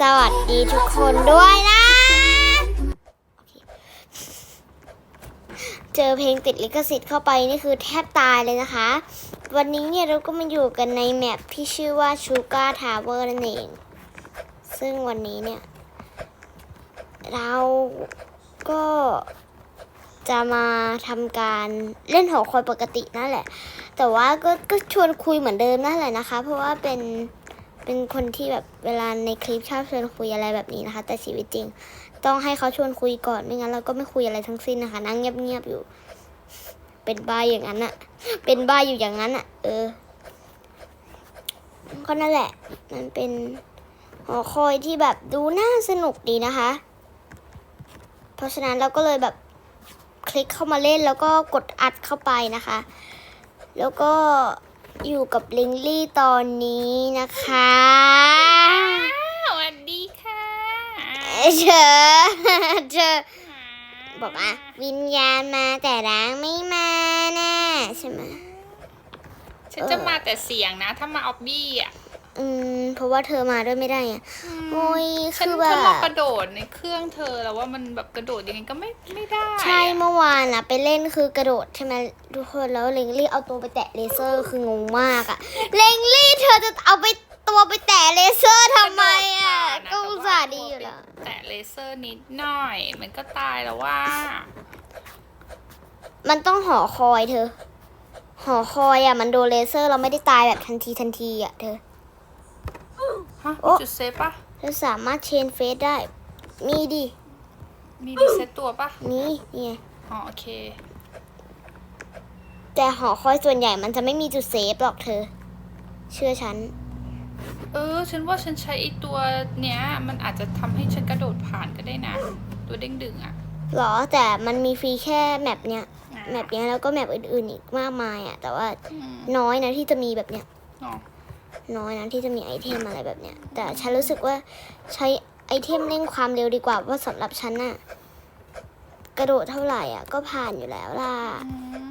สวัสดีทุกคนด้วยนะ เจอเพลงติดลิขสิทธิ์เข้าไปนี่คือแทบตายเลยนะคะ วันนี้เนี่ยเราก็มาอยู่กันในแมปที่ชื่อว่า Sugar Tower นั่นเอง ซึ่งวันนี้เนี่ย เราก็จะมาทำการเล่นหอคอยปกตินั่นแหละ แต่ว่าก็ก็ชวนคุยเหมือนเดิมนั่นแหละนะคะ เพราะว่าเป็น เป็นคนที่แบบเวลาในคลิปชอบชวนคุยอะไรแบบนี้นะคะ แต่ชีวิตจริง ต้องให้เขาชวนคุยก่อนไม่งั้นเราก็ไม่คุยอะไรทั้งสิ้นนะคะ นั่งเงียบๆอยู่ เป็นบ้าอย่างนั้นอะเป็นบ้าอยู่อย่างนั้นอะเออก็นั่นแหละ มันเป็นหอคอยที่แบบดูน่าสนุกดีนะคะ เพราะฉะนั้นเราก็เลยแบบคลิกเข้ามาเล่นแล้วก็กดอัดเข้าไปนะคะ แล้วก็ อยู่กับลิงลี่ตอนนี้นะคะสวัสดีค่ะเชอเชอบอกว่าวิญญาณมาแต่ร่างไม่มานะใช่ไหมฉันจะมาแต่เสียงนะ ถ้ามาออบบี้อะ อืม เพราะว่าเธอมาด้วยไม่ได้อะโอ้ยฉันคือแบทดลอบงกระโดดในเครื่องเธอแล้วว่ามันแบบกระโดดยังไงก็ไม่ไม่ได้อะใช่เมื่อวานอะไปเล่นคือกระโดดใช่ไหมทุกคนแล้วเลงลี่เอาตัวไปแตะเลเซอร์คืองงมากอะเลงลี่เธอจะเอาไปตัวไปแตะเลเซอร์ทำไมอะกก็ระโดดผ่านนอุตส่าห์ดีอยู่แล้วแต่เลเซอร์นิดหน่อย มันก็ตายแล้วว่า มันต้องหอคอยเธอหอคอยอะมันโดนเลเซอร์เราไม่ได้ตายแบบทันทีทันทีอะเธอ ฮะโอ๊ะจุดเซฟปะเธอสามารถเชนเฟสได้ มีดิ มีรีเซ็ตตัวปะมีนี่ไงอ๋อโอเคแต่หอคอยส่วนใหญ่มันจะไม่มีจุดเซฟหรอกเธอ เชื่อฉัน เออ ฉันว่าฉันใช้ไอตัวเนี้ย มันอาจจะทำให้ฉันกระโดดผ่านก็ได้นะ ตัวเด้งดึงอะหรอแต่มันมีฟรีแค่แมปเนี้ยอ่าแมปเนี้ยแล้วก็แมปอื่นๆอีกมากมายอะแต่ว่าอืมน้อยนะที่จะมีแบบเนี้ยอ๋อ น้อยนะที่จะมีไอเทมอะไรแบบเนี้ย แต่ฉันรู้สึกว่าใช้ไอเทมเร่งความเร็วดีกว่าเพราะสำหรับฉันน่ะ กระโดดเท่าไหร่อะ ก็ผ่านอยู่แล้วล่ะอืม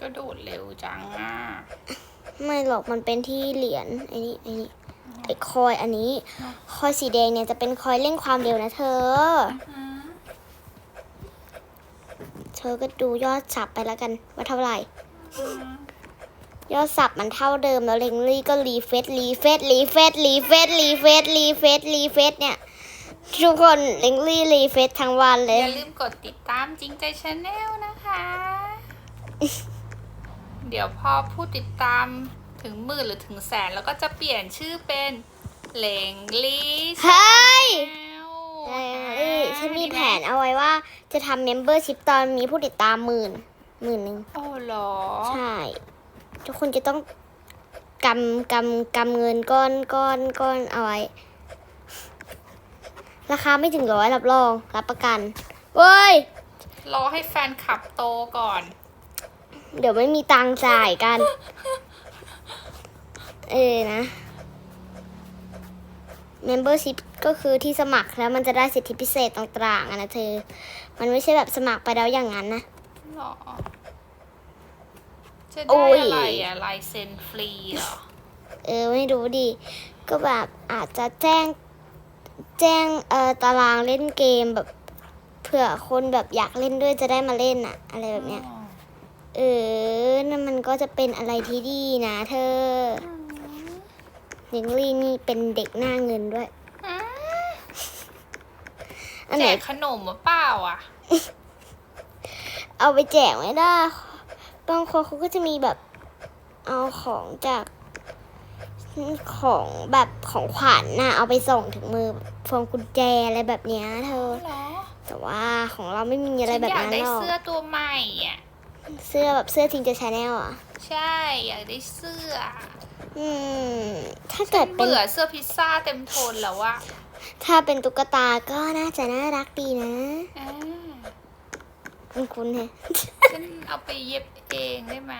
กระโดดเร็วจังอะ ไม่หรอกมันเป็นที่เหรียญไอ้นี่ไอ้นี่ไอ้คอยอันนี้ คอยสีแดงเนี่ยจะเป็นคอยเร่งความเร็วนะเธอ เธอก็ดูยอดสับไปแล้วกันว่าเท่าไหร่ ยอดสับมันเท่าเดิมแล้วเลงลี่ก็รีเฟซรีเฟซรีเฟซรีเฟซรีเฟซรีเฟซรีเฟซเนี่ย ทุกคนเลงลี่รีเฟซทั้งวันเลอยย่าลืมกดติดตามจริงใจชาแนลนะคะ เดี๋ยวพอผู้ติดตามถึงหมื่นหรือถึงแสนแล้วก็จะเปลี่ยนชื่อเป็นเหลงลีเฮ้ยแนล เลงลี่ฉันมีแผนเอาไว้ว่าจะทำเมมเบอร์ชิพตอนมีผู้ติดตามหมื่นหมื่นหนึ่งโอ้เหรอ ใช่ ทุกคนจะต้องกำกำกำเงินก้อนก้อนก้อนเอาไว้ ราคาไม่ถึงร้อยรับรอง รับประกันเว้ย รอให้แฟนคลับโตก่อน เดี๋ยวไม่มีตังค์จ่ายกัน เออนะ membership ก็คือที่สมัครแล้วมันจะได้สิทธิพิเศษต่างๆอะนะเธอ มันไม่ใช่แบบสมัครไปแล้วอย่างนั้นนะ หรอ จะโอ้ได้ยอะไรอะลายเซ็นฟรีเหรอ เออไม่รู้ดิ ก็แบบอาจจะแจ้งแจ้งเอ่อตารางเล่นเกมแบบเผื่อคนแบบอยากเล่นด้วยจะได้มาเล่นอะอะไรแบบเนี้ย เออนั่นมันก็จะเป็นอะไรที่ดีนะเธอ ยิงลี่นี่เป็นเด็กหน้าเงินด้วยอืมอันแจไหนกขนมมาเปล่าอะ เอาไปแจกไม่ได้ บางคนเขาก็จะมีแบบเอาของจากของแบบของขวัญน่ะเอาไปส่งถึงมือพวงกุญแจอะไรแบบเนี้ยเธอ เหรอแต่ว่าของเราไม่มีอะไรฉันแบบอยากนั้นได้หรอก เสื้อตัวใหม่อะ เสื้อแบบเสื้อทิงเจอชาแนลอะ ใช่ อยากได้เสื้อ อืม ถ้าเกิดเป็น เบื่อเสื้อพิซซ่าเต็มโทนแล้วอะถ้าเป็นตุ๊กตาก็น่าจะน่ารักดีนะอ่าคุณคุณแฮะ ฉันเอาไปเย็บเองได้ไหม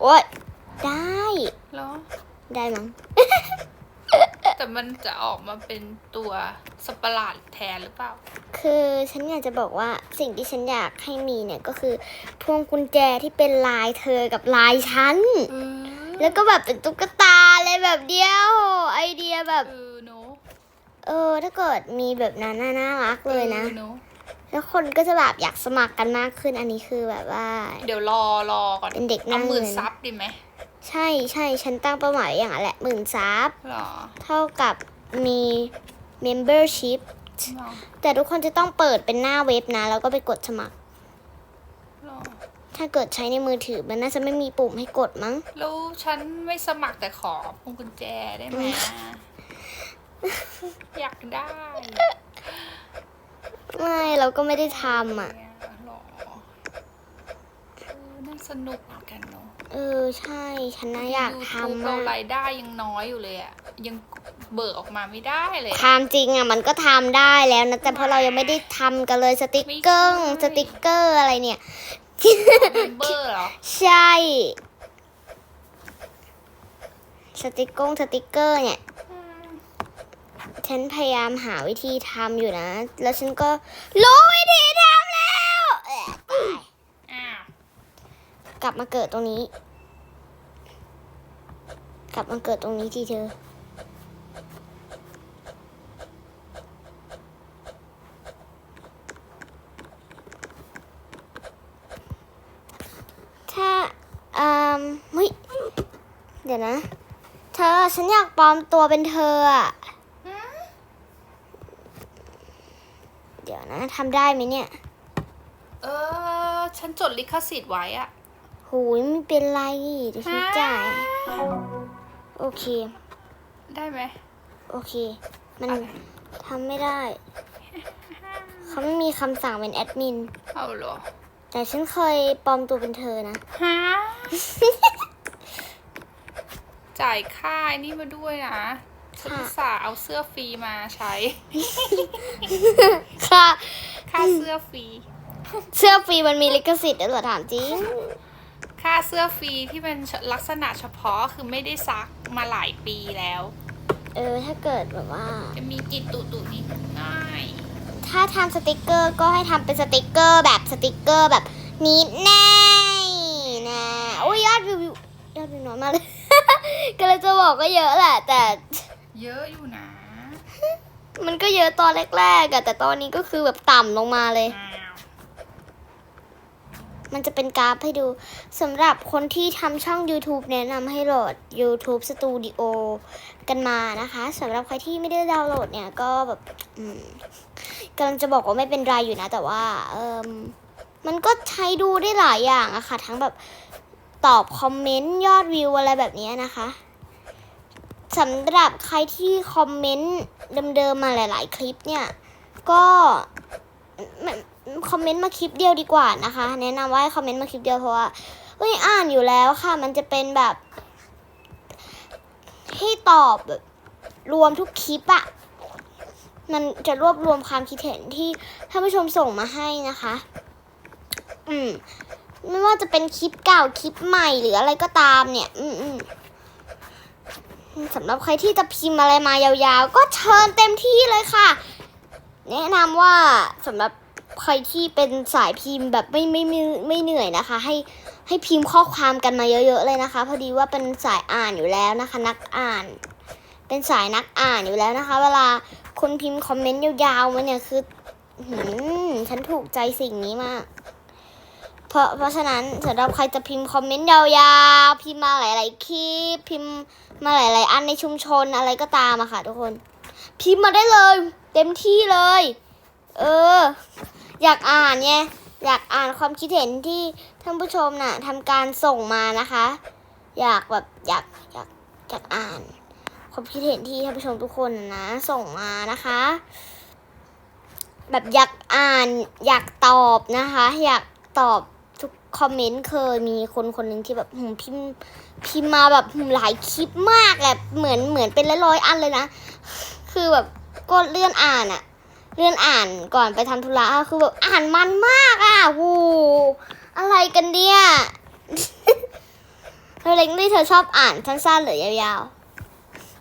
โอ๊ย ได้ เหรอ ได้มั้ง แต่มันจะออกมาเป็นตัวสตว์ประหลาดแทนหรือเปล่า คือฉันอยากจะบอกว่าสิ่งที่ฉันอยากให้มีเนี่ยก็คือ พวงกุญแจที่เป็นลายเธอกับลายฉันเออ แล้วก็แบบเป็นตุ๊กตาเลยแบบเดียวไอเดียแบบ เออเนอะเออ ถ้าเกิดมีแบบนั้นน่าน่ารักเลยนะ ออเนอะแล้วคนก็จะแบบอยากสมัครกันมากขึ้นอันนี้คือแบบว่า เดี๋ยวรอรอก่อนเป็นเด็กเอานั่งหมื่นเงินซับดีไหมใช่ใช่ฉันตั้งเป้าหมายไว้อย่างนั้นแหละหมื่นซับหรอเท่ากับมี membership หรอแต่ทุกคนจะต้องเปิดเป็นหน้าเว็บนะ แล้วก็ไปกดสมัครหรอ ถ้าเกิดใช้ในมือถือมันน่าจะไม่มีปุ่มให้กดมั้งแล้วฉันไม่สมัครแต่ขอพวงกุญแจได้ไหมอยากได้ไม่เราก็ไม่ได้ทำอะหรอเออน่าสนุกเหมือนกันเนาะเออใช่ฉันน่าอยากยูทูบทำเรามากรายได้ยังน้อยอยู่เลยอะยังเบิกออกมาไม่ได้เลยทำจริงอะมันก็ทำได้แล้วนะแต่เพราะเรายังไม่ได้ทำกันเลยสติกเกอร์ไม่ใช่สติกเกอร์อะไรเนี่ย เมมเบอร์เหรอ ใช่ สติกกงสติกเกอร์เนี่ย ฉันพยายามหาวิธีทำอยู่นะ แล้วฉันก็รู้วิธีทำแล้วเอ๊ะตายอ้าว กลับมาเกิดตรงนี้ กลับมาเกิดตรงนี้ทีเธอ ถ้าอืมเฮ้ยเดี๋ยวนะ เธอ ฉันอยากปลอมตัวเป็นเธออะเดี๋ยวนะทำได้ไหมเนี่ย เออ ฉันจดลิขสิทธิ์ไว้อะหูยไม่เป็นไรเดี๋ยวฉันจ่าย โอเค ได้ไหม โอเค มันทำไม่ได้ เขาไม่มีคำสั่งเป็นแอดมิน เอาเหรอ แต่ฉันเคยปลอมตัวเป็นเธอนะ ฮะ จ่ายค่าไอ้นี่มาด้วยนะฉันค่ะอุตส่าห์เอาเสื้อฟรีมาใช้ ค่ะ ค่าเสื้อฟรี เสื้อฟรีมันมีลิขสิทธิ์ด้วยเหรอถามจริง ค่าเสื้อฟรีที่เป็นลักษณะเฉพาะคือไม่ได้ซักมาหลายปีแล้ว เออ ถ้าเกิดแบบว่า จะมีกลินตุตุนิดหน่อยถ้าทำสติกเกอร์ก็ให้ทำเป็นสติกเกอร์แบบสติกเกอร์แบบนิดแน่นะโอ้ยยอดวิวยอดวิวน้อยมากเลย ก็เลยจะบอกก็เยอะแหละ แต่เยอะอยู่นะมันก็เยอะตอนแรกๆอะแต่ตอนนี้ก็คือแบบต่ำลงมาเลยอ้าวมันจะเป็นกราฟให้ดูสำหรับคนที่ทำช่อง YouTube แนะนำให้โหลด YouTube Studio กันมานะคะสำหรับใครที่ไม่ได้ดาวน์โหลดเนี่ยก็แบบอืมกำลังจะบอกว่าไม่เป็นไรอยู่นะ แต่ว่าเอมมันก็ใช้ดูได้หลายอย่างอะค่ะ ทั้งแบบ ตอบคอมเมนต์ยอดวิวอะไรแบบนี้นะคะสำหรับใครที่คอมเมนต์เดิมๆมาหลายๆ คลิปเนี่ยก็คอมเมนต์มาคลิปเดียวดีกว่านะคะ แนะนำว่าให้คอมเมนต์มาคลิปเดียวเพราะว่าเอ้ยอ่านอยู่แล้วค่ะ มันจะเป็นแบบให้ตอบแบบรวมทุกคลิปอะมันจะรวบรวมความคิดเห็นที่ท่านผู้ชมส่งมาให้นะคะ อืม ไม่ว่าจะเป็นคลิปเก่าคลิปใหม่หรืออะไรก็ตามเนี่ยอืมอืมสำหรับใครที่จะพิมพ์อะไรมายาวๆ ก็เชิญเต็มที่เลยค่ะ แนะนำว่าสำหรับใครที่เป็นสายพิมพ์แบบไม่ไม่ไม่ไม่เหนื่อยนะคะ ให้ให้พิมพ์ข้อความกันมาเยอะๆเลยนะคะ พอดีว่าเป็นสายอ่านอยู่แล้วนะคะ นักอ่าน เป็นสายนักอ่านอยู่แล้วนะคะ เวลาคนพิมพ์คอมเมนต์ยาวๆมาเนี่ยคือหืมฉันถูกใจสิ่งนี้มาก เพราะเพราะฉะนั้นสำหรับใครจะพิมพ์คอมเมนต์ยาวๆ พิมพ์มาหลาย ๆ คลิป พิมพ์มาหลาย ๆ อันในชุมชนอะไรก็ตามอะค่ะ ทุกคน พิมพ์มาได้เลย เต็มที่เลย เออ อยากอ่านไงอยากอ่านความคิดเห็นที่ท่านผู้ชมน่ะทำการส่งมานะคะ อยากแบบอยากอยากอยากอ่าน ความคิดเห็นที่ท่านผู้ชมทุกคนนะส่งมานะคะ แบบอยากอ่านอยากตอบนะคะ อยากตอบ คอมเมนต์เคยมีคนคนหนึ่งที่แบบหืมพิมพ์พิมพ์มาแบบหืมหลายคลิปมากแบบเหมือนเหมือนเป็นร้อยๆอันเลยนะ คือแบบก็เลื่อนอ่านอะเลื่อนอ่านก่อนไปทำธุระอะคือแบบอ่านมันมากอะโหูอะไรกันเนี่ยเธอเล็กที่เธอชอบอ่านสั้นๆหรือยาว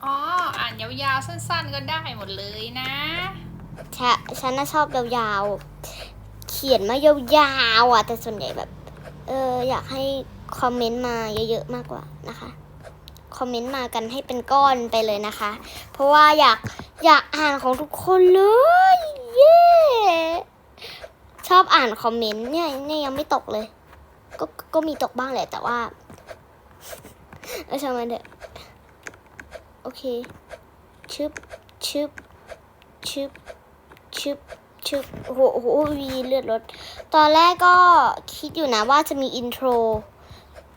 อ๋อ อ่านยาวๆ สั้นๆ ก็ได้หมดเลยนะๆฉันฉันน่ะชอบยาวๆ เขียนมายาวๆอะ แต่ส่วนใหญ่แบบ เอออยากให้คอมเมนต์มาเยอะๆมากกว่านะคะคอมเมนต์มากันให้เป็นก้อนไปเลยนะคะ เพราะว่าอยากอยากอ่านของทุกคนเลยเย้ชอบอ่านคอมเมนต์เนี่ยเนี่ยยังไม่ตกเลย ก็ก็มีตกบ้างแหละแต่ว่าเออช่างมันเถอะโอเคชึบชึบชึบชึบ ชึบโอ้โหโอ้โหวีเลือดรถ ตอนแรกก็คิดอยู่นะว่าจะมีอินโทร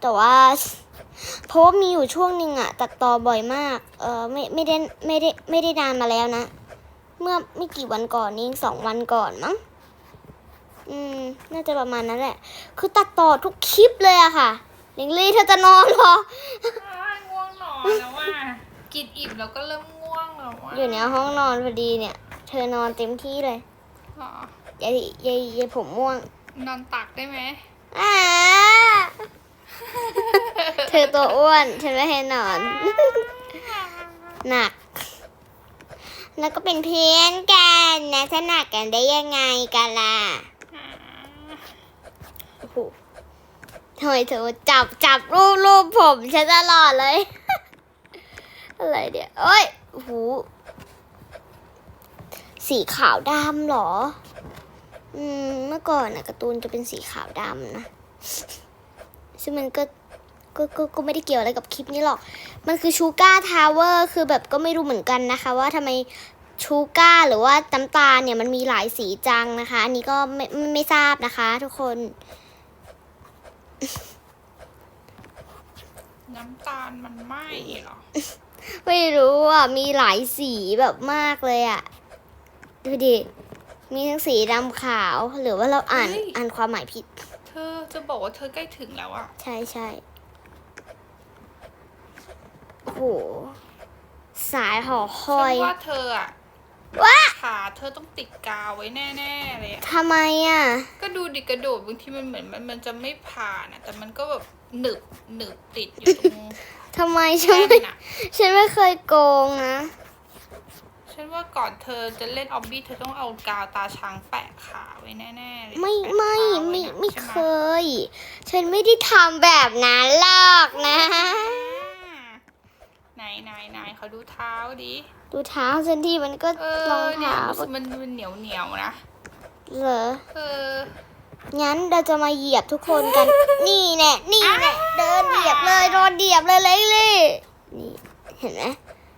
แต่ว่า เพราะว่ามีอยู่ช่วงหนึ่งอะตัดต่อบ่อยมาก เออไม่ไม่ได้ไม่ได้ไม่ได้นานมาแล้วนะ เมื่อไม่กี่วันก่อนนี่สองวันก่อนมั้ง อืม น่าจะประมาณนั้นแหละ คือตัดต่อทุกคลิปเลยอะค่ะลิงลี่เธอจะนอนเหรออ้ายง่วงนอนแล้วว่ากินอิ่มแล้วก็เริ่มง่วงแล้วว่า อยู่ในห้องนอนพอดีเนี่ย เธอนอนเต็มที่เลย อ๋อยายยายยายผมม่วง นอนตักได้ไหมอ่าเธอตัวอ้วนฉันไม่ให้นอน หนัก แล้วก็เป็นเพื่อนกันนะจะหนักกันได้ยังไงกันล่ะโอ้โหทำไมเธอจับจับรูปรูปผมฉันตลอดเลย อะไรเดี๋ยวเอ้ยโอ้โห สีขาวดำเหรอ อืม เมื่อก่อนนะการ์ตูนจะเป็นสีขาวดำนะ ซึ่งมันก็ก็ก็ก็ไม่ได้เกี่ยวอะไรกับคลิปนี้หรอก มันคือชูการ์ทาวเวอร์คือแบบก็ไม่รู้เหมือนกันนะคะ ว่าทำไมชูการ์หรือว่าน้ำตาลเนี่ยมันมีหลายสีจังนะคะ อันนี้ก็ไม่ไม่ไม่ทราบนะคะ ทุกคน น้ำตาลมันไหม้เหรอ ไม่รู้อะ มีหลายสีแบบมากเลยอะ ดูดิ มีทั้งสีดำขาว หรือว่าเราอ่านเฮ้ย อ่านความหมายผิด เธอจะบอกว่าเธอใกล้ถึงแล้วอะใช่ใช่โอ้โห สายหอคฉัอยนว่าเธออะว้าขาเธอต้องติดกาวไว้แน่ๆเลยอะทำไมอะ ก็ดูดิกระโดดบางทีมันเหมือนมันมันจะไม่ผ่านอะแต่มันก็แบบหนึบหนึบติดอยู่ตรงทำไมฉันแน่ไม่นอะฉันไม่เคยโกงนะ ฉันว่าก่อนเธอจะเล่นออบบี้เธอต้องเอากาวตาช้างแปะขาไว้แน่ๆเลยไม่แปะไม่ขาว้ไม่น่ะไม่ใช่หเคย ฉันไม่ได้ทำแบบนั้นหรอกนะอ่าไหนไหนไหนเขาดูเท้าดิดูเท้าฉันที่มันก็เอรองอเนี่ยเท้ารู้สึกมันมันเหนียวเหนียวๆนะเหรอเออ งั้นเราจะมาเหยียบทุกคนกัน นี่แน่นี่แน่เดินเหยียบเลยโดนเหยียบเลยเล็งลี่นี่เห็นไหม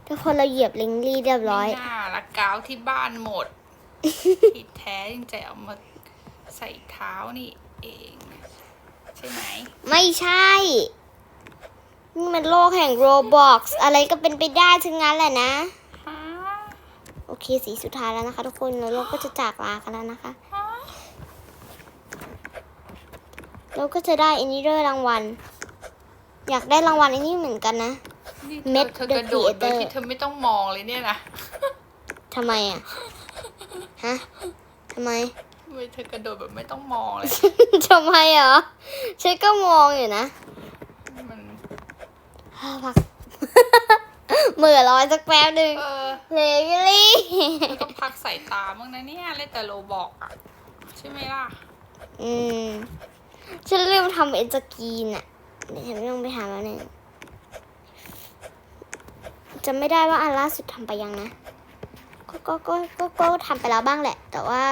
ทุกคนเราเหยียบเล็งลี่เรียบร้อย ไม่น่าละกาวที่บ้านหมดผิดแท้จริงใจเอามาใส่เท้านี่เองใช่ไหม ไม่ใช่ นี่มันโลกแห่งโรบอกอะไรก็เป็นไปได้ทั้งนั้นแหละนะฮะโอเคสีสุดท้ายแล้วนะคะ ทุกคนแล้วเราก็จะจากลากันแล้วนะคะฮะเราก็จะได้อันนี้ด้วยรางวัล อยากได้รางวัลอันนี้เหมือนกันนะ นี่เม็ดเธอเธอกระโดด The โดย Creator ที่เธอไม่ต้องมองเลยเนี่ยนะทำไมอะ ฮะทำไมทำไมเธอกระโดดแบบไม่ต้องมองเลย ทำไมเหรอฉันก็มองอยู่นะมันพักเมื่อร้อยสักแป๊บหนึ่งเออเลลี่ เธอต้องพักสายตาบ้างนะเนี่ยเล่นแต่โลบอกอะใช่ไหมล่ะ อืมฉันลืมทำเอ็นสกรีนอะ เดี๋ยวฉันต้องไปหาแล้วหนึ่ง จะไม่ได้ว่าอันล่าสุดทำไปยังนะ ก็ก็ก็ก็ก็ทำไปแล้วบ้างแหละ แต่ว่า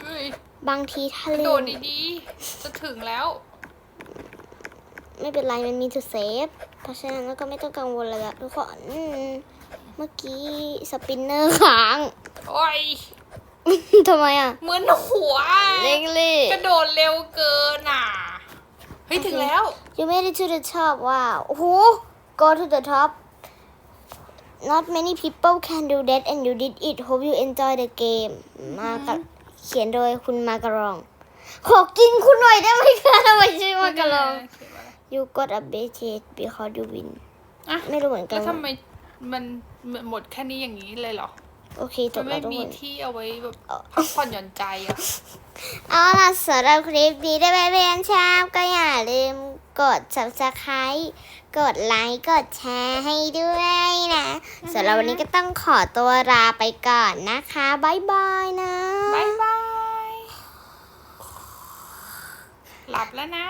เฮ้ยบางทีถ้ากระลืโดดมดีๆ จะถึงแล้ว ไม่เป็นไรมันมีจุดเซฟ เพราะฉะนั้นก็ไม่ต้องกังวลเลยอะทุกคนอืมเมื่อกี้สปินเนอร์ค้าง โอ้ยทำไมอะเหมือนหัว เล็กลี่กระโดดเร็วเกินอะ เฮ้ย ถึงแล้ว You made it to the top ว้าวโอ้โห go to the top Not many people can do that and you did it Hope you enjoy the game มากะเขียนโดยคุณมากะรอง ขอกินคุณหน่อยได้ไหมคะทำไมชื่อมากะรอง You got a b e t it because you win อะไม่รู้เหมือนกัแล้นวทำไมมันหมดแค่นี้อย่างนี้เลยเหรอ โอเคจมันบแล้ไม่วทุกมีคนที่เอาไว้แบบพักผ่อนหย่อนใจอะ เอาล่ะสำหรับคลิปนี้ได้ไปเรียนชอบก็อย่าลืมกด subscribe กดไลค์ กดแชร์ให้ด้วยนะสำหรับวันนี้ก็ต้องขอตัวลาไปก่อนนะคะบ๊ายบายนะบายบาย หลับแล้วนะ